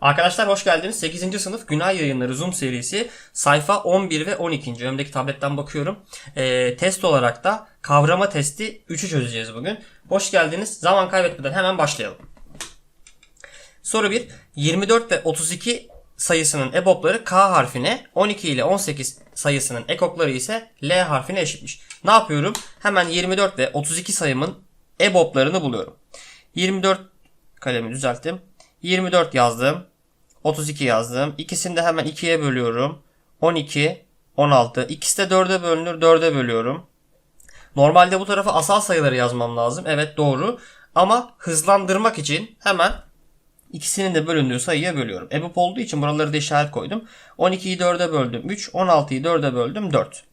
Arkadaşlar hoş geldiniz. 8. sınıf Günay Yayınları Zoom serisi sayfa 11 ve 12. Önümdeki tabletten bakıyorum. Ee, test olarak da kavrama testi 3'ü çözeceğiz bugün. Hoş geldiniz. Zaman kaybetmeden hemen başlayalım. Soru 1. 24 ve 32 sayısının EBOB'ları K harfine, 12 ile 18 sayısının ekokları ise L harfine eşitmiş. Ne yapıyorum? Hemen 24 ve 32 sayımın EBOB'larını buluyorum. 24 kalemi düzelttim. 24 yazdım. 32 yazdım. İkisini de hemen 2'ye bölüyorum. 12, 16. İkisi de 4'e bölünür. 4'e bölüyorum. Normalde bu tarafa asal sayıları yazmam lazım. Evet doğru. Ama hızlandırmak için hemen ikisinin de bölündüğü sayıya bölüyorum. EBOB olduğu için buraları da işaret koydum. 12'yi 4'e böldüm 3. 16'yı 4'e böldüm 4.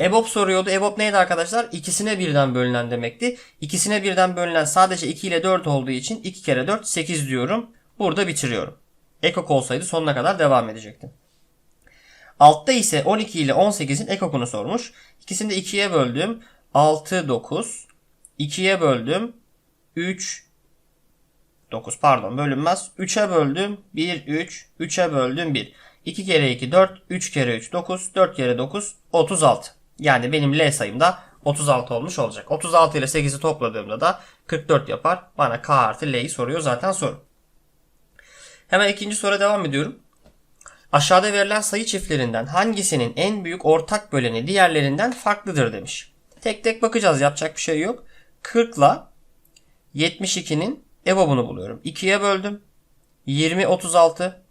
EBOB soruyordu. EBOB neydi arkadaşlar? İkisine birden bölünen demekti. İkisine birden bölünen sadece 2 ile 4 olduğu için 2 kere 4 8 diyorum. Burada bitiriyorum. Ekok olsaydı sonuna kadar devam edecektim. Altta ise 12 ile 18'in ekokunu sormuş. İkisini de 2'ye böldüm. 6 9. 2'ye böldüm. 3 9 pardon bölünmez. 3'e böldüm. 1 3. 3'e böldüm 1. 2 kere 2 4. 3 kere 3 9. 4 kere 9 36. Yani benim L sayım da 36 olmuş olacak. 36 ile 8'i topladığımda da 44 yapar. Bana K artı L'yi soruyor zaten soru. Hemen ikinci soruya devam ediyorum. Aşağıda verilen sayı çiftlerinden hangisinin en büyük ortak böleni diğerlerinden farklıdır demiş. Tek tek bakacağız yapacak bir şey yok. 40 ile 72'nin EBOB'unu buluyorum. 2'ye böldüm. 20 36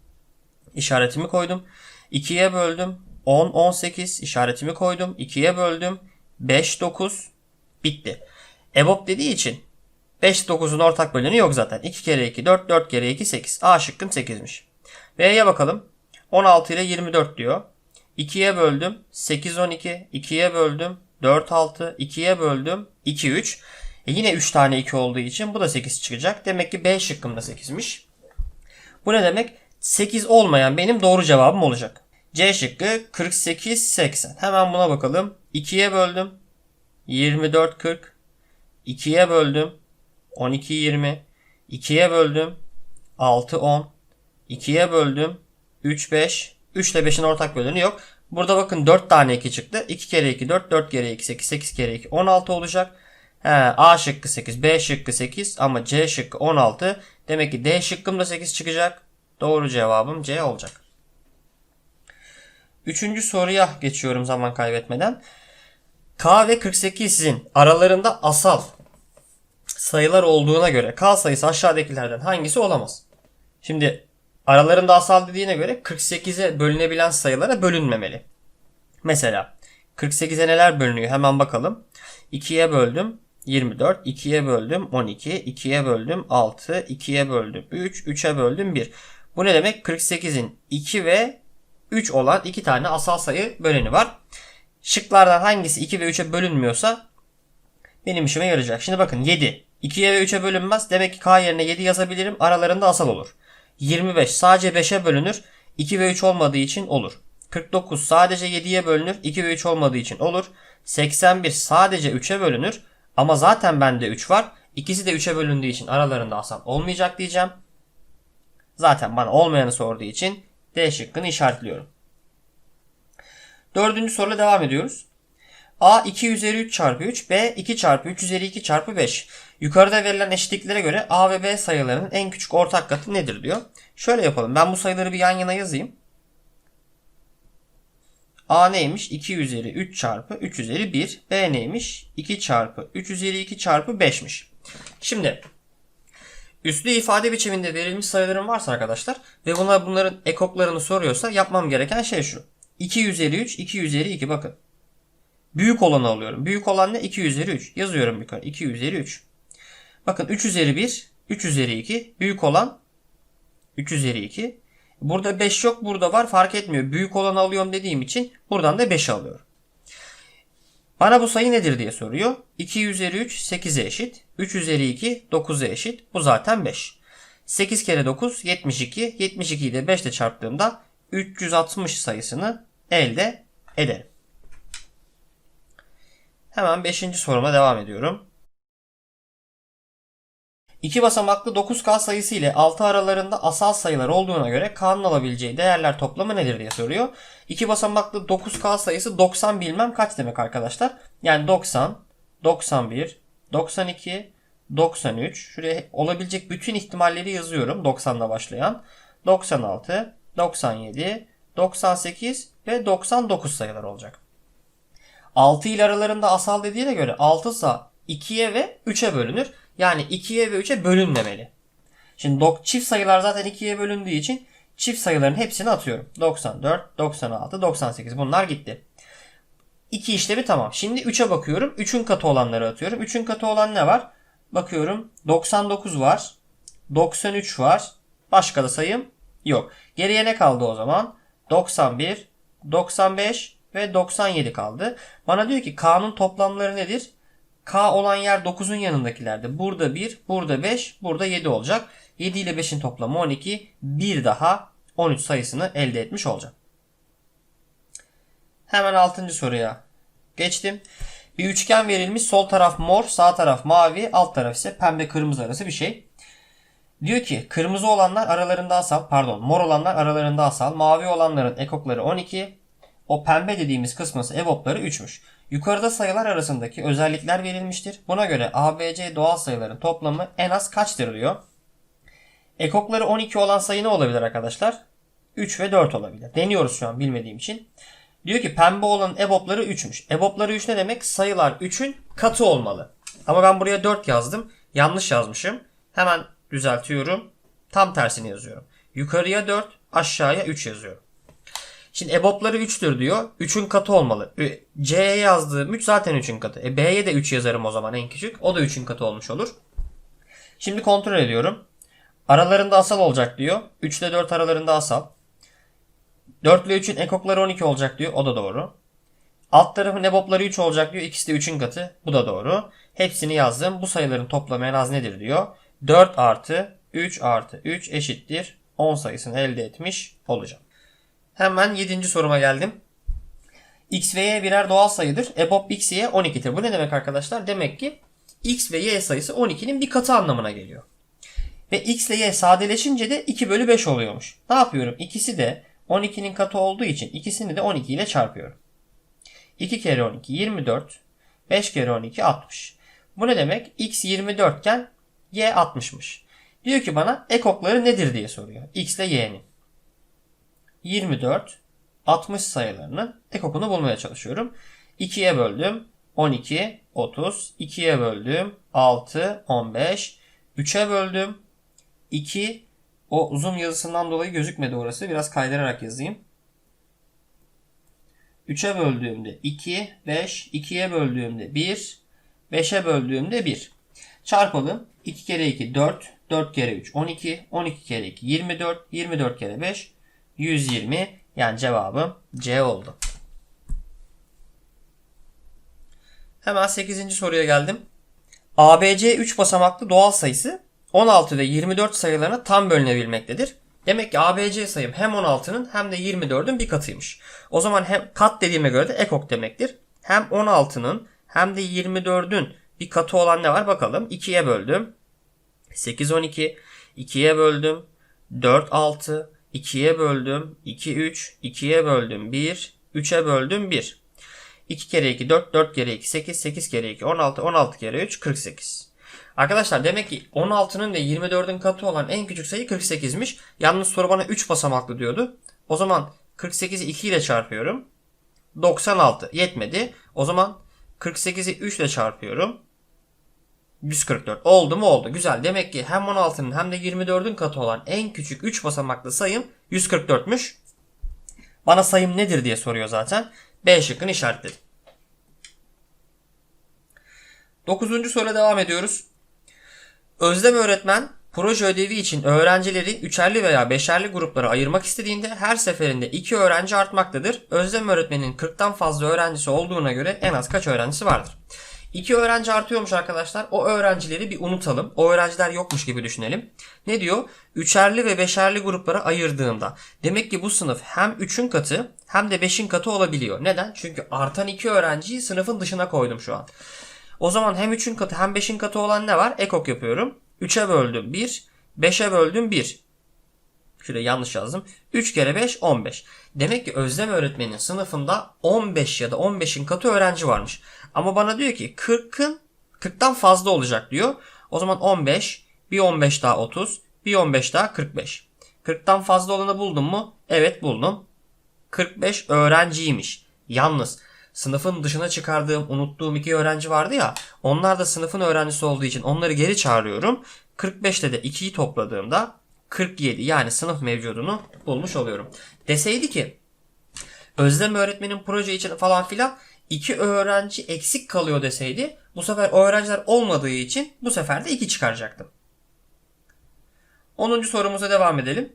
işaretimi koydum. 2'ye böldüm. 10 18 işaretimi koydum. 2'ye böldüm. 5 9 bitti. EBOB dediği için 5 9'un ortak böleni yok zaten. 2 kere 2 4 4 kere 2 8. A şıkkım 8'miş. B'ye bakalım. 16 ile 24 diyor. 2'ye böldüm. 8 12. 2'ye böldüm. 4 6. 2'ye böldüm. 2 3. E yine 3 tane 2 olduğu için bu da 8 çıkacak. Demek ki B şıkkım da 8'miş. Bu ne demek? 8 olmayan benim doğru cevabım olacak. C şıkkı 48 80. Hemen buna bakalım. 2'ye böldüm. 24 40. 2'ye böldüm. 12 20. 2'ye böldüm. 6 10. 2'ye böldüm. 3 5. 3 ile 5'in ortak böleni yok. Burada bakın 4 tane 2 çıktı. 2 kere 2 4. 4 kere 2 8. 8 kere 2 16 olacak. He, A şıkkı 8. B şıkkı 8. Ama C şıkkı 16. Demek ki D şıkkım da 8 çıkacak. Doğru cevabım C olacak. Üçüncü soruya geçiyorum zaman kaybetmeden. K ve 48'in aralarında asal sayılar olduğuna göre K sayısı aşağıdakilerden hangisi olamaz? Şimdi aralarında asal dediğine göre 48'e bölünebilen sayılara bölünmemeli. Mesela 48'e neler bölünüyor hemen bakalım. 2'ye böldüm 24, 2'ye böldüm 12, 2'ye böldüm 6, 2'ye böldüm 3, 3'e böldüm 1. Bu ne demek? 48'in 2 ve 3 olan iki tane asal sayı böleni var. Şıklardan hangisi 2 ve 3'e bölünmüyorsa benim işime yarayacak. Şimdi bakın 7. 2'ye ve 3'e bölünmez. Demek ki K yerine 7 yazabilirim. Aralarında asal olur. 25 sadece 5'e bölünür. 2 ve 3 olmadığı için olur. 49 sadece 7'ye bölünür. 2 ve 3 olmadığı için olur. 81 sadece 3'e bölünür. Ama zaten bende 3 var. İkisi de 3'e bölündüğü için aralarında asal olmayacak diyeceğim. Zaten bana olmayanı sorduğu için D şıkkını işaretliyorum. Dördüncü soruyla devam ediyoruz. A 2 üzeri 3 çarpı 3, B 2 çarpı 3 üzeri 2 çarpı 5. Yukarıda verilen eşitliklere göre A ve B sayılarının en küçük ortak katı nedir diyor. Şöyle yapalım. Ben bu sayıları bir yan yana yazayım. A neymiş? 2 üzeri 3 çarpı 3 üzeri 1. B neymiş? 2 çarpı 3 üzeri 2 çarpı 5'miş. Şimdi üslü ifade biçiminde verilmiş sayılarım varsa arkadaşlar ve buna bunların ekoklarını soruyorsa yapmam gereken şey şu. 2 üzeri 3, 2 üzeri 2 bakın. Büyük olanı alıyorum. Büyük olan ne? 2 üzeri 3. Yazıyorum yukarı. 2 üzeri 3. Bakın 3 üzeri 1, 3 üzeri 2. Büyük olan 3 üzeri 2. Burada 5 yok burada var fark etmiyor. Büyük olanı alıyorum dediğim için buradan da 5 alıyorum. Bana bu sayı nedir diye soruyor. 2 üzeri 3 8'e eşit. 3 üzeri 2 9'a eşit. Bu zaten 5. 8 kere 9 72. 72'yi de 5 ile çarptığımda 360 sayısını elde ederim. Hemen 5. soruma devam ediyorum. 2 basamaklı 9K sayısı ile 6 aralarında asal sayılar olduğuna göre K'nın alabileceği değerler toplamı nedir diye soruyor. 2 basamaklı 9K sayısı 90 bilmem kaç demek arkadaşlar. Yani 90, 91, 92, 93. Şuraya olabilecek bütün ihtimalleri yazıyorum 90'la başlayan. 96, 97, 98 ve 99 sayılar olacak. 6 ile aralarında asal dediğine göre 6 ise 2'ye ve 3'e bölünür. Yani 2'ye ve 3'e bölünmemeli. Şimdi dok- çift sayılar zaten 2'ye bölündüğü için çift sayıların hepsini atıyorum. 94, 96, 98 bunlar gitti. 2 işlemi tamam. Şimdi 3'e bakıyorum. 3'ün katı olanları atıyorum. 3'ün katı olan ne var? Bakıyorum 99 var. 93 var. Başka da sayım yok. Geriye ne kaldı o zaman? 91, 95 ve 97 kaldı. Bana diyor ki K'nın toplamları nedir? K olan yer 9'un yanındakilerde. Burada 1, burada 5, burada 7 olacak. 7 ile 5'in toplamı 12. Bir daha 13 sayısını elde etmiş olacağım. Hemen 6. soruya geçtim. Bir üçgen verilmiş. Sol taraf mor, sağ taraf mavi, alt taraf ise pembe kırmızı arası bir şey. Diyor ki kırmızı olanlar aralarında asal, pardon mor olanlar aralarında asal, mavi olanların ekokları 12, o pembe dediğimiz kısmı evopları 3'müş. Yukarıda sayılar arasındaki özellikler verilmiştir. Buna göre ABC doğal sayıların toplamı en az kaçtır diyor. Ekokları 12 olan sayı ne olabilir arkadaşlar? 3 ve 4 olabilir. Deniyoruz şu an bilmediğim için. Diyor ki pembe olan EBOB'ları 3'müş. EBOB'ları 3 ne demek? Sayılar 3'ün katı olmalı. Ama ben buraya 4 yazdım. Yanlış yazmışım. Hemen düzeltiyorum. Tam tersini yazıyorum. Yukarıya 4, aşağıya 3 yazıyorum. Şimdi EBOB'ları 3'tür diyor. 3'ün katı olmalı. C'ye yazdığım 3 zaten 3'ün katı. E B'ye de 3 yazarım o zaman en küçük. O da 3'ün katı olmuş olur. Şimdi kontrol ediyorum. Aralarında asal olacak diyor. 3 ile 4 aralarında asal. 4 ile 3'ün ekokları 12 olacak diyor. O da doğru. Alt tarafın EBOB'ları 3 olacak diyor. İkisi de 3'ün katı. Bu da doğru. Hepsini yazdım. Bu sayıların toplamı en az nedir diyor. 4 artı 3 artı 3 eşittir. 10 sayısını elde etmiş olacağım. Hemen 7. soruma geldim. X ve Y birer doğal sayıdır. EBOB X, Y 12'tir. Bu ne demek arkadaşlar? Demek ki X ve Y sayısı 12'nin bir katı anlamına geliyor. Ve X ile Y sadeleşince de 2 bölü 5 oluyormuş. Ne yapıyorum? İkisi de 12'nin katı olduğu için ikisini de 12 ile çarpıyorum. 2 kere 12 24. 5 kere 12 60. Bu ne demek? X 24 iken Y 60'mış. Diyor ki bana ekokları nedir diye soruyor. X ile Y'nin. 24, 60 sayılarının ekokunu bulmaya çalışıyorum. 2'ye böldüm 12, 30, 2'ye böldüm 6, 15, 3'e böldüm 2, o uzun yazısından dolayı gözükmedi orası. Biraz kaydırarak yazayım. 3'e böldüğümde 2, 5, 2'ye böldüğümde 1, 5'e böldüğümde 1. Çarpalım. 2 kere 2 4, 4 kere 3 12, 12 kere 2 24, 24 kere 5 120. Yani cevabım C oldu. Hemen 8. soruya geldim. ABC 3 basamaklı doğal sayısı 16 ve 24 sayılarına tam bölünebilmektedir. Demek ki ABC sayım hem 16'nın hem de 24'ün bir katıymış. O zaman hem kat dediğime göre de ekok demektir. Hem 16'nın hem de 24'ün bir katı olan ne var bakalım. 2'ye böldüm. 8 12 2'ye böldüm. 4 6 2'ye böldüm. 2 3 2'ye böldüm. 1 3'e böldüm 1. 2 kere 2 4 4 kere 2 8 8 kere 2 16 16 kere 3 48. Arkadaşlar demek ki 16'nın ve 24'ün katı olan en küçük sayı 48'miş. Yalnız soru bana 3 basamaklı diyordu. O zaman 48'i 2 ile çarpıyorum. 96 yetmedi. O zaman 48'i 3 ile çarpıyorum. 144. Oldu mu oldu. Güzel. Demek ki hem 16'nın hem de 24'ün katı olan en küçük 3 basamaklı sayım 144'müş. Bana sayım nedir diye soruyor zaten. B şıkkını işaretledim. 9. soruya devam ediyoruz. Özlem öğretmen proje ödevi için öğrencileri üçerli veya beşerli gruplara ayırmak istediğinde her seferinde 2 öğrenci artmaktadır. Özlem öğretmenin 40'tan fazla öğrencisi olduğuna göre en az kaç öğrencisi vardır? 2 öğrenci artıyormuş arkadaşlar. O öğrencileri bir unutalım. O öğrenciler yokmuş gibi düşünelim. Ne diyor? Üçerli ve beşerli gruplara ayırdığında. Demek ki bu sınıf hem 3'ün katı hem de 5'in katı olabiliyor. Neden? Çünkü artan 2 öğrenciyi sınıfın dışına koydum şu an. O zaman hem 3'ün katı hem 5'in katı olan ne var? Ekok yapıyorum. 3'e böldüm 1. 5'e böldüm 1. Şuraya yanlış yazdım. 3 kere 5 15. Demek ki Özlem öğretmenin sınıfında 15 ya da 15'in katı öğrenci varmış. Ama bana diyor ki 40'ın 40'tan fazla olacak diyor. O zaman 15, bir 15 daha 30, bir 15 daha 45. 40'tan fazla olanı buldum mu? Evet buldum. 45 öğrenciymiş. Yalnız sınıfın dışına çıkardığım, unuttuğum iki öğrenci vardı ya. Onlar da sınıfın öğrencisi olduğu için onları geri çağırıyorum. 45 ile de 2'yi topladığımda 47 yani sınıf mevcudunu bulmuş oluyorum. Deseydi ki Özlem öğretmenin proje için falan filan iki öğrenci eksik kalıyor deseydi bu sefer öğrenciler olmadığı için bu sefer de 2 çıkaracaktım. 10. sorumuza devam edelim.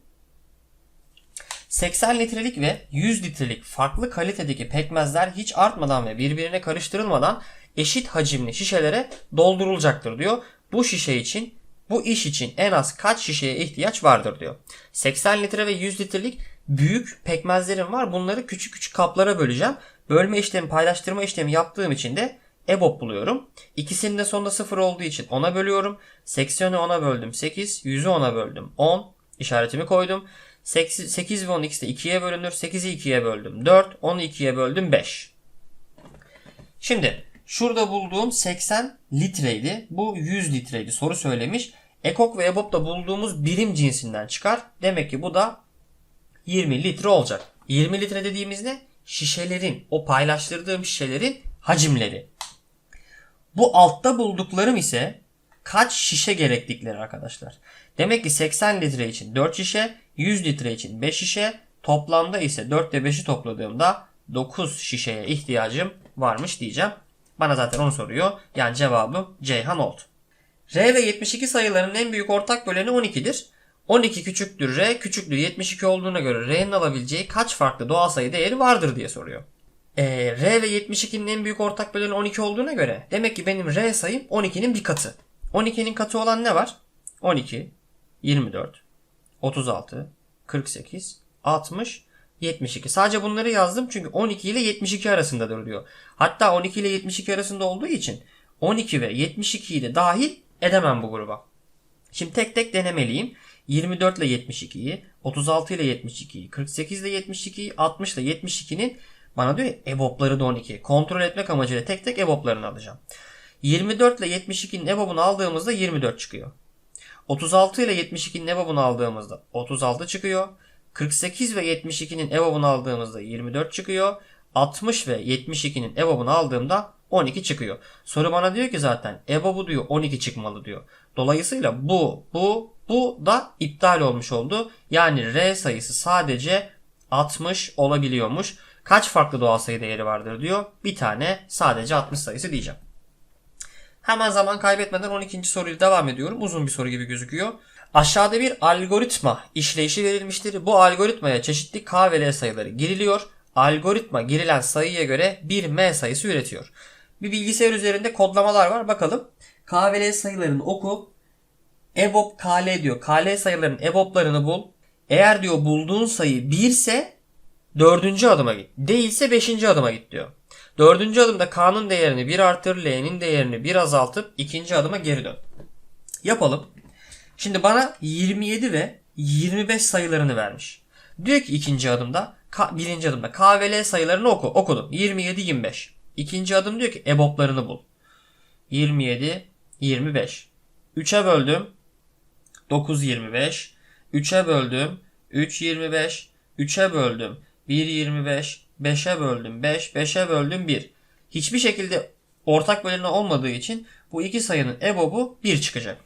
80 litrelik ve 100 litrelik farklı kalitedeki pekmezler hiç artmadan ve birbirine karıştırılmadan eşit hacimli şişelere doldurulacaktır diyor. Bu şişe için bu iş için en az kaç şişeye ihtiyaç vardır diyor. 80 litre ve 100 litrelik büyük pekmezlerim var. Bunları küçük küçük kaplara böleceğim. Bölme işlemi, paylaştırma işlemi yaptığım için de EBOB buluyorum. İkisinin de sonunda 0 olduğu için 10'a bölüyorum. 80'i 10'a böldüm 8, 100'ü 10'a böldüm 10. İşaretimi koydum. 8, 8 ve 10 ikisi de 2'ye bölünür. 8'i 2'ye böldüm 4, 10'u 2'ye böldüm 5. Şimdi şurada bulduğum 80 litreydi. Bu 100 litreydi. Soru söylemiş. Ekok ve EBOB'da bulduğumuz birim cinsinden çıkar. Demek ki bu da 20 litre olacak. 20 litre dediğimiz ne? Şişelerin, o paylaştırdığım şişelerin hacimleri. Bu altta bulduklarım ise kaç şişe gerektikleri arkadaşlar. Demek ki 80 litre için 4 şişe, 100 litre için 5 şişe, toplamda ise 4 ile 5'i topladığımda 9 şişeye ihtiyacım varmış diyeceğim. Bana zaten onu soruyor. Yani cevabım Ceyhan oldu. R ve 72 sayılarının en büyük ortak böleni 12'dir. 12 küçüktür R, küçüklüğü 72 olduğuna göre R'nin alabileceği kaç farklı doğal sayı değeri vardır diye soruyor. Ee, R ve 72'nin en büyük ortak böleni 12 olduğuna göre demek ki benim R sayım 12'nin bir katı. 12'nin katı olan ne var? 12, 24, 36, 48, 60, 72. Sadece bunları yazdım çünkü 12 ile 72 arasındadır diyor. Hatta 12 ile 72 arasında olduğu için 12 ve 72'yi de dahil edemem bu gruba. Şimdi tek tek denemeliyim. 24 ile 72'yi, 36 ile 72'yi, 48 ile 72'yi, 60 ile 72'nin bana diyor ya EBOB'ları da 12. Kontrol etmek amacıyla tek tek EBOB'larını alacağım. 24 ile 72'nin EBOB'unu aldığımızda 24 çıkıyor. 36 ile 72'nin EBOB'unu aldığımızda 36 çıkıyor. 48 ve 72'nin EBOB'unu aldığımızda 24 çıkıyor. 60 ve 72'nin EBOB'unu aldığımda 12 çıkıyor. Soru bana diyor ki zaten EBOB'u diyor 12 çıkmalı diyor. Dolayısıyla bu, bu, bu da iptal olmuş oldu. Yani R sayısı sadece 60 olabiliyormuş. Kaç farklı doğal sayı değeri vardır diyor. Bir tane sadece 60 sayısı diyeceğim. Hemen zaman kaybetmeden 12. soruyu devam ediyorum. Uzun bir soru gibi gözüküyor. Aşağıda bir algoritma işleyişi verilmiştir. Bu algoritmaya çeşitli K ve L sayıları giriliyor. Algoritma girilen sayıya göre bir M sayısı üretiyor. Bir bilgisayar üzerinde kodlamalar var. Bakalım. K ve L sayılarını oku. EBOB KL diyor. KL sayılarının EBOB'larını bul. Eğer diyor bulduğun sayı 1 ise dördüncü adıma git. Değilse beşinci adıma git diyor. Dördüncü adımda K'nın değerini 1 artır, L'nin değerini 1 azaltıp ikinci adıma geri dön. Yapalım. Şimdi bana 27 ve 25 sayılarını vermiş. Diyor ki ikinci adımda, birinci adımda K ve L sayılarını oku. Okudum. 27, 25. İkinci adım diyor ki EBOB'larını bul. 27, 25. 3'e böldüm. 9, 25. 3'e böldüm. 3, 25. 3'e böldüm. 1, 25. 5'e böldüm 5, 5'e böldüm 1. Hiçbir şekilde ortak böleni olmadığı için bu iki sayının EBOB'u 1 çıkacak.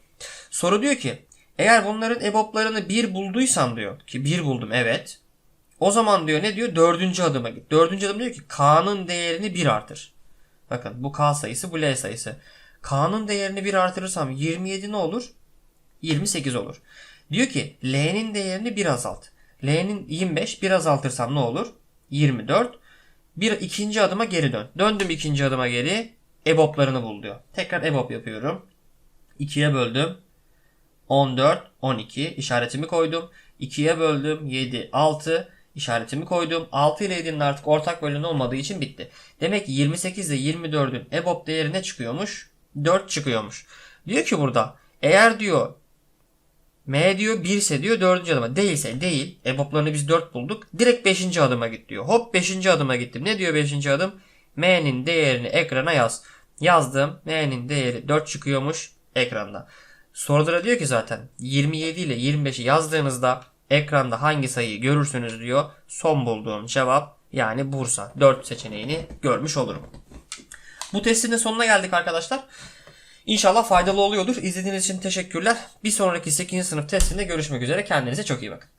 Soru diyor ki eğer bunların EBOB'larını 1 bulduysan diyor ki 1 buldum evet. O zaman diyor ne diyor? Dördüncü adıma git. Dördüncü adım diyor ki K'nın değerini 1 artır. Bakın bu K sayısı bu L sayısı. K'nın değerini 1 artırırsam 27 ne olur? 28 olur. Diyor ki L'nin değerini 1 azalt. L'nin 25 1 azaltırsam ne olur? 24. Bir ikinci adıma geri dön. Döndüm ikinci adıma geri. EBOB'larını bul diyor. Tekrar EBOB yapıyorum. 2'ye böldüm. 14, 12 işaretimi koydum. 2'ye böldüm. 7, 6 işaretimi koydum. 6 ile 7'nin artık ortak böleni olmadığı için bitti. Demek ki 28 ile 24'ün EBOB değeri ne çıkıyormuş? 4 çıkıyormuş. Diyor ki burada Eğer diyor M diyor 1 ise diyor 4. adıma. Değilse değil. EBOB'larını biz 4 bulduk. Direkt 5. adıma git diyor. Hop 5. adıma gittim. Ne diyor 5. adım? M'nin değerini ekrana yaz. Yazdım. M'nin değeri 4 çıkıyormuş ekranda. Sorulara diyor ki zaten 27 ile 25'i yazdığınızda ekranda hangi sayıyı görürsünüz diyor. Son bulduğum cevap yani Bursa. 4 seçeneğini görmüş olurum. Bu testin de sonuna geldik arkadaşlar. İnşallah faydalı oluyordur. İzlediğiniz için teşekkürler. Bir sonraki 8. sınıf testinde görüşmek üzere. Kendinize çok iyi bakın.